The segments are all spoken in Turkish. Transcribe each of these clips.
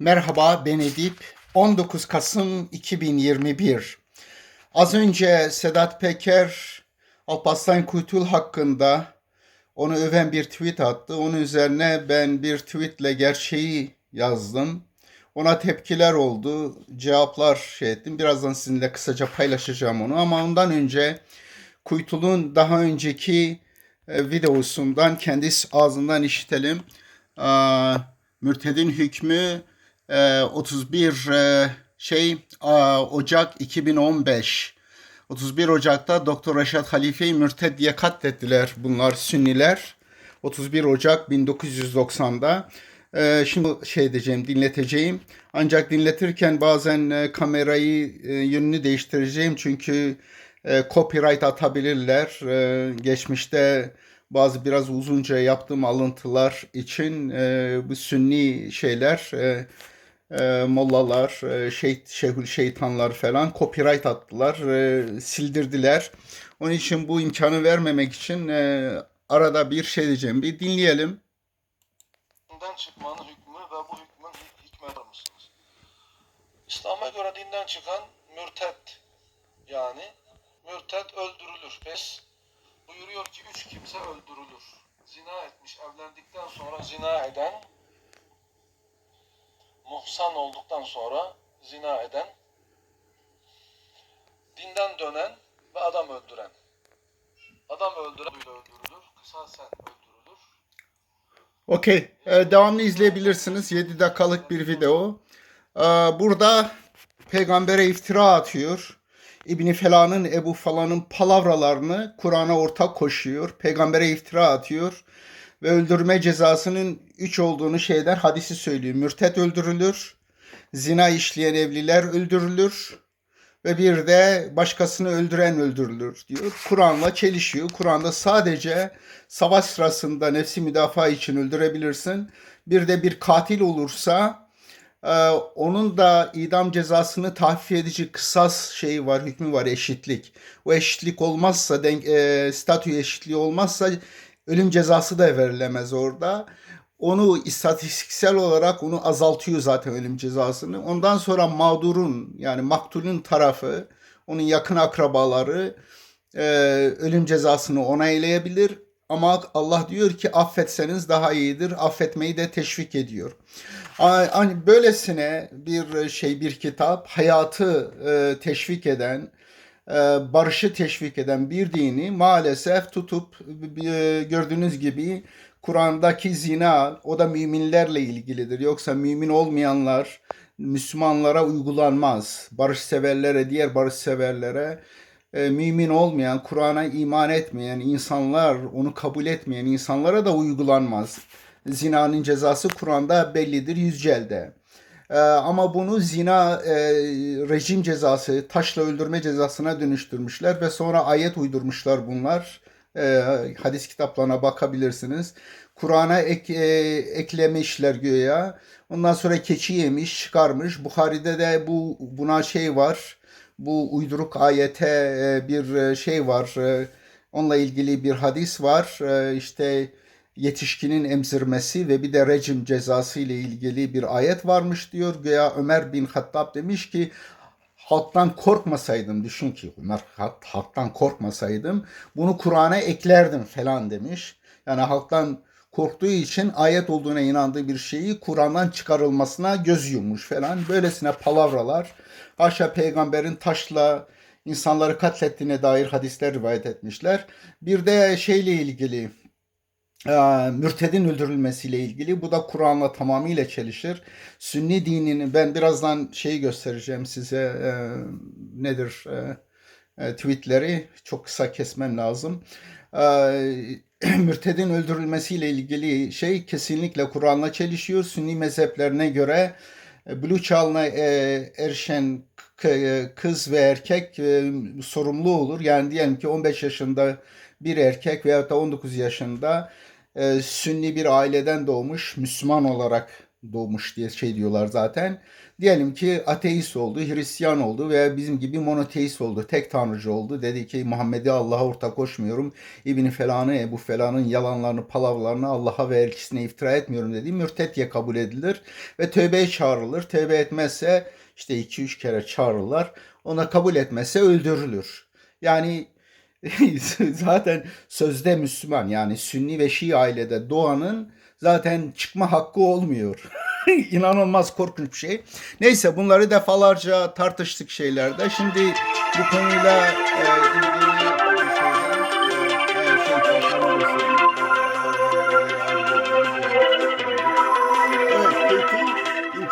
Merhaba ben Edip. 19 Kasım 2021. Az önce Sedat Peker Alparslan Kuytul hakkında onu öven bir tweet attı. Onun üzerine ben bir tweetle gerçeği yazdım. Ona tepkiler oldu. Cevaplar şey ettim. Birazdan sizinle kısaca paylaşacağım onu. Ama ondan önce Kuytul'un daha önceki e, videosundan kendisi ağzından işitelim. Mürtedin hükmü e, 31 e, şey Ocak 2015. 31 Ocak'ta Doktor Reşat Halife'yi mürted diye katlettiler bunlar Sünniler. 31 Ocak 1990'da. Ee, şimdi şey diyeceğim, dinleteceğim. Ancak dinletirken bazen kamerayı yönünü değiştireceğim çünkü copyright atabilirler. Geçmişte bazı biraz uzunca yaptığım alıntılar için bu sünni şeyler, e, mollalar, e, şey, şeyhül şeytanlar falan copyright attılar, e, sildirdiler. Onun için bu imkanı vermemek için e, arada bir şey diyeceğim. Bir dinleyelim. dinden çıkmanın hükmü ve bu hükmün hi- hikmeti mısınız? İslam'a göre dinden çıkan mürted yani mürted öldürülür. Pes buyuruyor ki üç kimse öldürülür. Zina etmiş, evlendikten sonra zina eden, muhsan olduktan sonra zina eden, dinden dönen ve adam öldüren. Adam öldüren öldürülür, kısasen öldürülür. Okey. Ee, devamlı izleyebilirsiniz. 7 dakikalık bir video. Ee, burada peygambere iftira atıyor. İbni Felan'ın, Ebu Falan'ın palavralarını Kur'an'a ortak koşuyor. Peygambere iftira atıyor. Ve öldürme cezasının 3 olduğunu şeyler hadisi söylüyor. Mürtet öldürülür. Zina işleyen evliler öldürülür. Ve bir de başkasını öldüren öldürülür diyor. Kur'an'la çelişiyor. Kur'an'da sadece savaş sırasında nefsi müdafaa için öldürebilirsin. Bir de bir katil olursa e, onun da idam cezasını tahfif edici kısas şeyi var, hükmü var, eşitlik. O eşitlik olmazsa, denk, e, statü eşitliği olmazsa ölüm cezası da verilemez orada. Onu istatistiksel olarak onu azaltıyor zaten ölüm cezasını. Ondan sonra mağdurun yani maktulün tarafı, onun yakın akrabaları e, ölüm cezasını onaylayabilir. Ama Allah diyor ki affetseniz daha iyidir. Affetmeyi de teşvik ediyor. Hani böylesine bir şey bir kitap hayatı e, teşvik eden, barışı teşvik eden bir dini maalesef tutup e, gördüğünüz gibi Kur'an'daki zina o da müminlerle ilgilidir. Yoksa mümin olmayanlar Müslümanlara uygulanmaz. Barışseverlere, diğer barışseverlere e, mümin olmayan, Kur'an'a iman etmeyen insanlar, onu kabul etmeyen insanlara da uygulanmaz. Zinanın cezası Kur'an'da bellidir yüzcelde. Ee, ama bunu zina e, rejim cezası, taşla öldürme cezasına dönüştürmüşler ve sonra ayet uydurmuşlar bunlar. Ee, hadis kitaplarına bakabilirsiniz. Kur'an'a ek, e, eklemişler güya. Ondan sonra keçi yemiş, çıkarmış. Bukhari'de de bu buna şey var. Bu uyduruk ayete e, bir e, şey var. E, onunla ilgili bir hadis var. E, işte yetişkinin emzirmesi ve bir de rejim cezası ile ilgili bir ayet varmış diyor. Güya Ömer bin Hattab demiş ki halktan korkmasaydım düşün ki Ömer halktan korkmasaydım bunu Kur'an'a eklerdim falan demiş. Yani halktan korktuğu için ayet olduğuna inandığı bir şeyi Kur'an'dan çıkarılmasına göz yummuş falan. Böylesine palavralar. Haşa peygamberin taşla insanları katlettiğine dair hadisler rivayet etmişler. Bir de şeyle ilgili mürtedin öldürülmesiyle ilgili. Bu da Kur'an'la tamamıyla çelişir. Sünni dinini ben birazdan şeyi göstereceğim size e, nedir e, e, tweetleri çok kısa kesmem lazım. E, mürtedin öldürülmesiyle ilgili şey kesinlikle Kur'an'la çelişiyor. Sünni mezheplerine göre e, Blue çağına e, erişen k- kız ve erkek e, sorumlu olur. Yani diyelim ki 15 yaşında bir erkek veyahut da 19 yaşında e, Sünni bir aileden doğmuş Müslüman olarak doğmuş diye şey diyorlar zaten. Diyelim ki ateist oldu, Hristiyan oldu veya bizim gibi monoteist oldu, tek tanrıcı oldu. Dedi ki Muhammed'i Allah'a ortak koşmuyorum. İbni Felan'ı, Ebu Felan'ın yalanlarını, palavralarını Allah'a ve elçisine iftira etmiyorum dedi. Mürtet diye kabul edilir ve tövbeye çağrılır. Tövbe etmezse işte iki üç kere çağırırlar. Ona kabul etmezse öldürülür. Yani zaten sözde Müslüman yani Sünni ve Şii ailede doğanın zaten çıkma hakkı olmuyor. İnanılmaz korkunç bir şey. Neyse bunları defalarca tartıştık şeylerde. Şimdi bu konuyla e, ilgili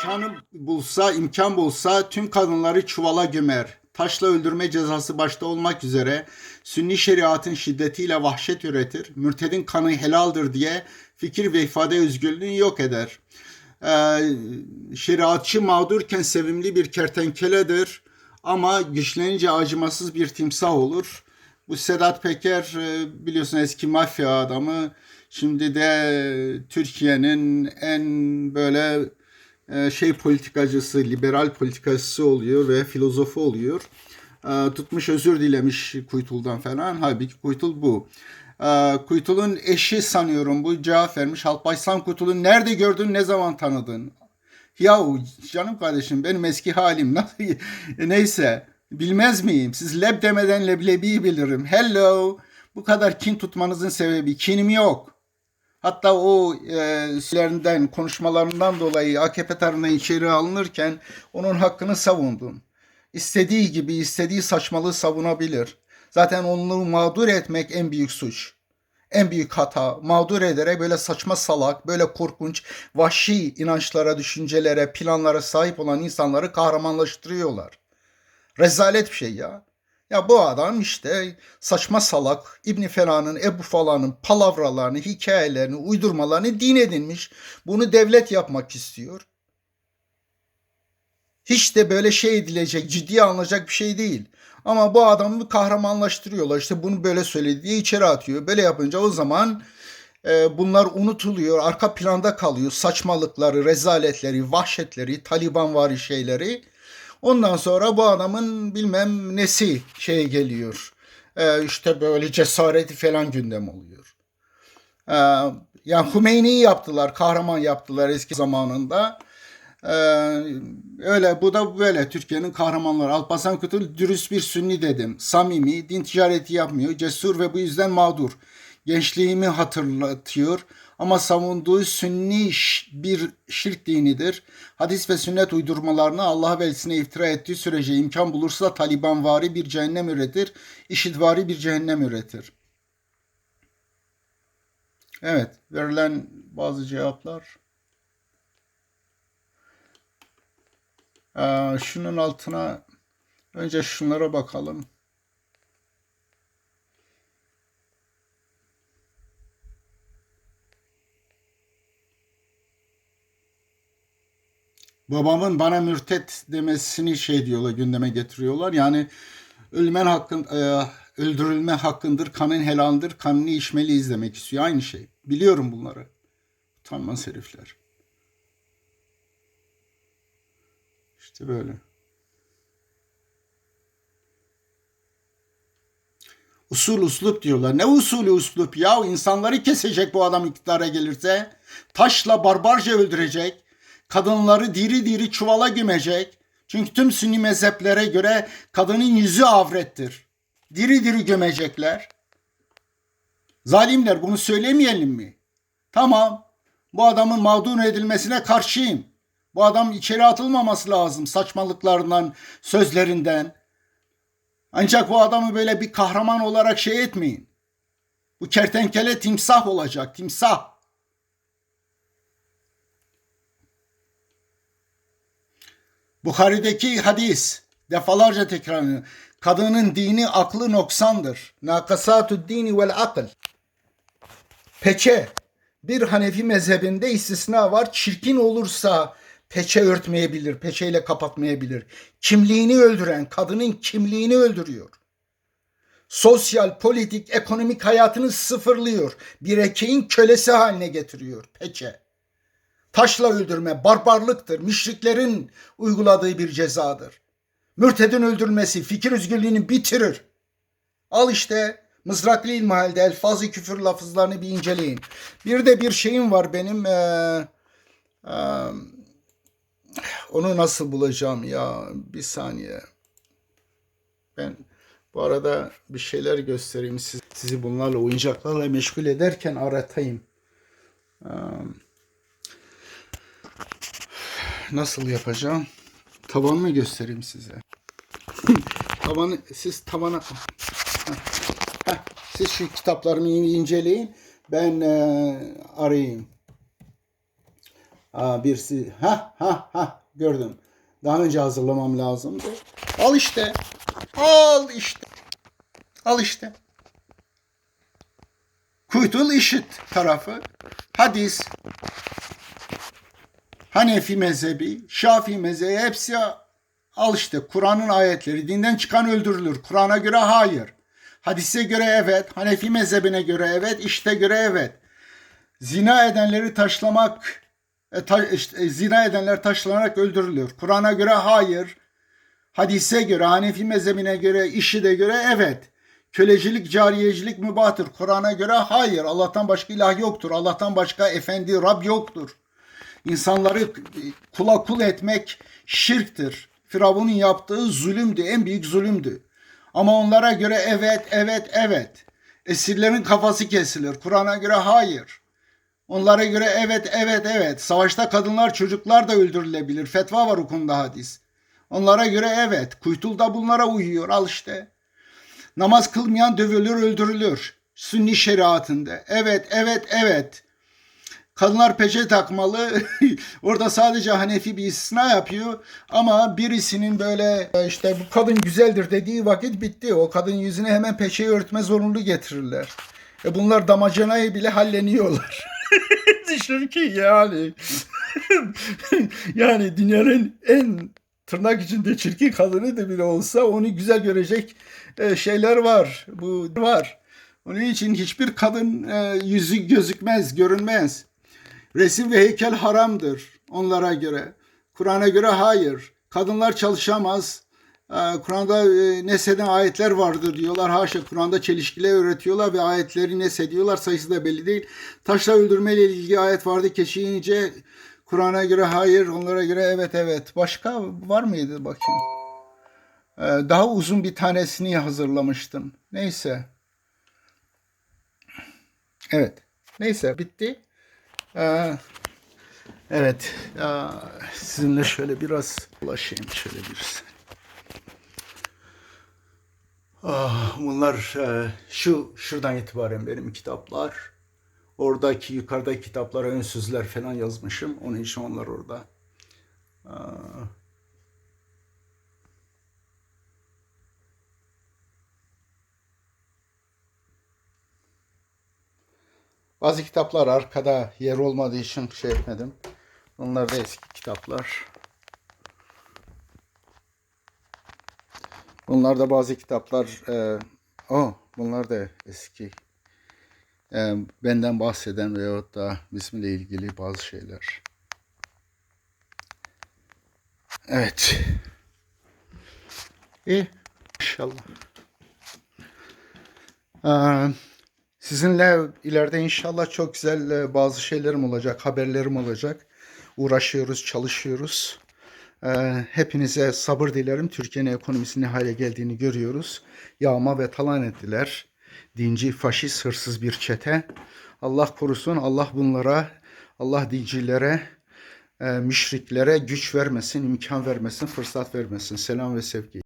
şey, bulsa, imkan bulsa tüm kadınları çuvala gömer. Taşla öldürme cezası başta olmak üzere Sünni şeriatın şiddetiyle vahşet üretir. Mürtedin kanı helaldir diye fikir ve ifade özgürlüğünü yok eder. Ee, şeriatçı mağdurken sevimli bir kertenkeledir ama güçlenince acımasız bir timsah olur. Bu Sedat Peker e, biliyorsun eski mafya adamı. Şimdi de Türkiye'nin en böyle şey politikacısı, liberal politikacısı oluyor ve filozofu oluyor. E, Tutmuş özür dilemiş Kuytul'dan falan. Halbuki Kuytul bu. E, Kuytul'un eşi sanıyorum bu cevap vermiş. Alparslan Kuytul'u nerede gördün, ne zaman tanıdın? Yahu canım kardeşim benim eski halim neyse bilmez miyim? Siz leb demeden leblebiyi bilirim. Hello. Bu kadar kin tutmanızın sebebi kinim yok. Hatta o e, sözlerinden, konuşmalarından dolayı AKP tarafından içeri alınırken onun hakkını savundum. İstediği gibi, istediği saçmalığı savunabilir. Zaten onu mağdur etmek en büyük suç. En büyük hata. Mağdur ederek böyle saçma salak, böyle korkunç, vahşi inançlara, düşüncelere, planlara sahip olan insanları kahramanlaştırıyorlar. Rezalet bir şey ya. Ya bu adam işte saçma salak İbn Felan'ın, Ebu Falan'ın palavralarını, hikayelerini, uydurmalarını din edinmiş. Bunu devlet yapmak istiyor. Hiç de böyle şey edilecek, ciddiye alınacak bir şey değil. Ama bu adamı kahramanlaştırıyorlar. İşte bunu böyle söyledi diye içeri atıyor. Böyle yapınca o zaman e, bunlar unutuluyor. Arka planda kalıyor. Saçmalıkları, rezaletleri, vahşetleri, Taliban vari şeyleri. Ondan sonra bu adamın bilmem nesi şeye geliyor. Ee, işte böyle cesareti falan gündem oluyor. Ee, yani Hümeyni'yi yaptılar, kahraman yaptılar eski zamanında. Ee, öyle bu da böyle Türkiye'nin kahramanları. Alparslan Kutul dürüst bir sünni dedim. Samimi, din ticareti yapmıyor, cesur ve bu yüzden mağdur. Gençliğimi hatırlatıyor ama savunduğu sünni bir şirk dinidir. Hadis ve sünnet uydurmalarını Allah ve iftira ettiği sürece imkan bulursa Talibanvari bir cehennem üretir, işitvari bir cehennem üretir. Evet, verilen bazı cevaplar. Ee, şunun altına önce şunlara bakalım. Babamın bana mürtet demesini şey diyorlar gündeme getiriyorlar. Yani ölmen hakkın e, öldürülme hakkındır, kanın helaldir, kanını içmeliyiz demek istiyor. Aynı şey. Biliyorum bunları. Utanmaz herifler. İşte böyle. Usul uslup diyorlar. Ne usulü uslup ya? İnsanları kesecek bu adam iktidara gelirse. Taşla barbarca öldürecek kadınları diri diri çuvala gömecek. Çünkü tüm sünni mezheplere göre kadının yüzü avrettir. Diri diri gömecekler. Zalimler bunu söylemeyelim mi? Tamam. Bu adamın mağdur edilmesine karşıyım. Bu adam içeri atılmaması lazım saçmalıklarından, sözlerinden. Ancak bu adamı böyle bir kahraman olarak şey etmeyin. Bu kertenkele timsah olacak, timsah. Bukhari'deki hadis defalarca tekrarlanıyor. Kadının dini aklı noksandır. Nakasatü dini vel akıl. Peçe. Bir Hanefi mezhebinde istisna var. Çirkin olursa peçe örtmeyebilir, peçeyle kapatmayabilir. Kimliğini öldüren, kadının kimliğini öldürüyor. Sosyal, politik, ekonomik hayatını sıfırlıyor. Bir erkeğin kölesi haline getiriyor peçe. Taşla öldürme barbarlıktır. Müşriklerin uyguladığı bir cezadır. Mürtedin öldürülmesi fikir özgürlüğünü bitirir. Al işte mızraklı ilmihalde elfazı küfür lafızlarını bir inceleyin. Bir de bir şeyim var benim. eee, eee, onu nasıl bulacağım ya? Bir saniye. Ben bu arada bir şeyler göstereyim siz, sizi bunlarla oyuncaklarla meşgul ederken aratayım. Eee, Nasıl yapacağım? Tavanını göstereyim size. Tavanı siz tavana Heh, siz şu kitaplarımı inceleyin. Ben eee, arayayım. Aa, birisi ha ha ha gördüm. Daha önce hazırlamam lazımdı. Al işte. Al işte. Al işte. Kuytul işit tarafı. Hadis. Hanefi mezhebi, Şafii mezhebi hepsi al işte Kur'an'ın ayetleri. Dinden çıkan öldürülür. Kur'an'a göre hayır. Hadise göre evet. Hanefi mezhebine göre evet. işte göre evet. Zina edenleri taşlamak, e, ta- işte, e, zina edenler taşlanarak öldürülür. Kur'an'a göre hayır. Hadise göre, Hanefi mezhebine göre, işi de göre evet. Kölecilik, cariyecilik mübahtır. Kur'an'a göre hayır. Allah'tan başka ilah yoktur. Allah'tan başka efendi, Rab yoktur. İnsanları kula kul etmek şirktir. Firavun'un yaptığı zulümdü, en büyük zulümdü. Ama onlara göre evet, evet, evet. Esirlerin kafası kesilir. Kur'an'a göre hayır. Onlara göre evet, evet, evet. Savaşta kadınlar, çocuklar da öldürülebilir. Fetva var hukukunda hadis. Onlara göre evet. Kuytul da bunlara uyuyor. Al işte. Namaz kılmayan dövülür, öldürülür. Sünni şeriatında. Evet, evet, evet. Kadınlar peçe takmalı. Orada sadece Hanefi bir istisna yapıyor. Ama birisinin böyle işte bu kadın güzeldir dediği vakit bitti. O kadın yüzüne hemen peçeyi örtme zorunlu getirirler. E bunlar damacanayı bile halleniyorlar. Düşün ki yani. yani dünyanın en tırnak içinde çirkin kadını da bile olsa onu güzel görecek e, şeyler var. Bu var. Onun için hiçbir kadın e, yüzü gözükmez, görünmez. Resim ve heykel haramdır onlara göre. Kur'an'a göre hayır. Kadınlar çalışamaz. Ee, Kur'an'da e, nesheden ayetler vardır diyorlar. Haşa Kur'an'da çelişkiler öğretiyorlar ve ayetleri nesediyorlar. Sayısı da belli değil. Taşla öldürmeyle ilgili ayet vardı. Keçiğince Kur'an'a göre hayır. Onlara göre evet evet. Başka var mıydı bakayım. Ee, daha uzun bir tanesini hazırlamıştım. Neyse. Evet. Neyse bitti. Ee, evet. Sizinle şöyle biraz ulaşayım şöyle bir. Ah, bunlar e, şu şuradan itibaren benim kitaplar. Oradaki yukarıdaki kitaplara ön sözler falan yazmışım. Onun için onlar orada. Aa, Bazı kitaplar arkada yer olmadığı için şey etmedim. Onlar da eski kitaplar. Bunlar da bazı kitaplar. E, oh, bunlar da eski. E, benden bahseden veyahut da bizimle ilgili bazı şeyler. Evet. İyi. İnşallah. Ee, Sizinle ileride inşallah çok güzel e, bazı şeylerim olacak, haberlerim olacak. Uğraşıyoruz, çalışıyoruz. Ee, Hepinize sabır dilerim. Türkiye'nin ekonomisinin hale geldiğini görüyoruz. Yağma ve talan ettiler. Dinci, faşist, hırsız bir çete. Allah korusun, Allah bunlara, Allah dincilere, e, müşriklere güç vermesin, imkan vermesin, fırsat vermesin. Selam ve sevgi.